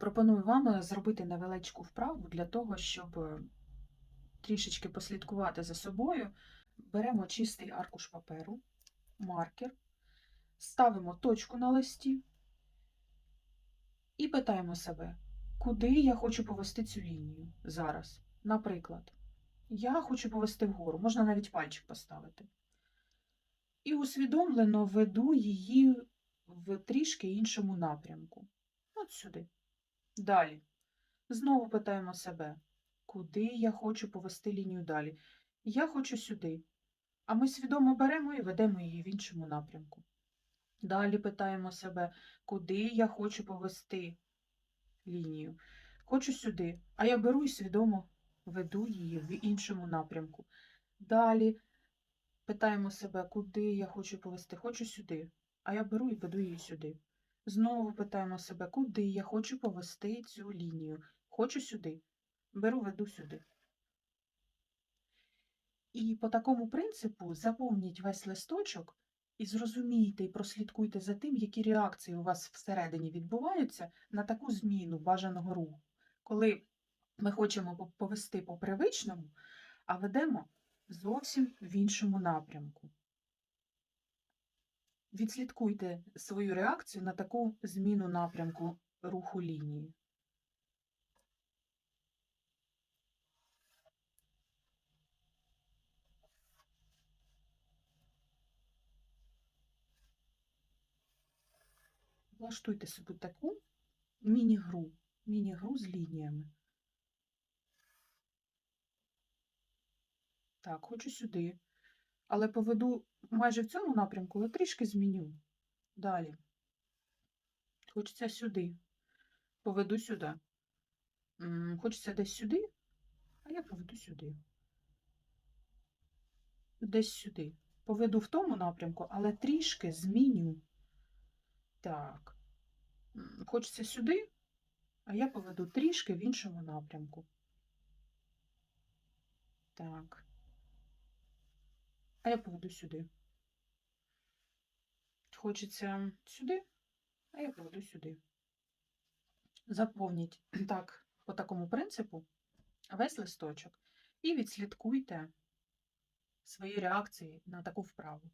Пропоную вам е, зробити невеличку вправу для того, щоб е, трішечки послідкувати за собою. Беремо чистий аркуш паперу, маркер, ставимо точку на листі і питаємо себе, куди я хочу повести цю лінію зараз. Наприклад, я хочу повести вгору, можна навіть пальчик поставити. І усвідомлено веду її в трішки іншому напрямку. От сюди. Далі. Знову питаємо себе, куди я хочу повести лінію далі. Я хочу сюди. А ми свідомо беремо і ведемо її в іншому напрямку. Далі питаємо себе, куди я хочу повести лінію. Хочу сюди, а я беру і свідомо веду її в іншому напрямку. Далі питаємо себе, куди я хочу повести. Хочу сюди, а я беру і веду її сюди. Знову питаємо себе, куди я хочу повести цю лінію. Хочу сюди. Беру, веду сюди. І по такому принципу заповніть весь листочок і зрозумійте і прослідкуйте за тим, які реакції у вас всередині відбуваються на таку зміну бажаного руху. Коли ми хочемо повести по привичному, а ведемо зовсім в іншому напрямку. Відслідкуйте свою реакцію на таку зміну напрямку руху лінії. Влаштуйте собі таку міні-гру, міні-гру з лініями. Так, хочу сюди. Але поведу майже в цьому напрямку, але трішки зміню. Далі. Хочеться сюди. Поведу сюди. Хочеться десь сюди, а я поведу сюди. Десь сюди. Поведу в тому напрямку, але трішки зміню. Так. Хочеться сюди, а я поведу трішки в іншому напрямку. Так. А я поведу сюди. Хочеться сюди, а я поведу сюди. Заповніть так, по такому принципу весь листочок і відслідкуйте свої реакції на таку вправу.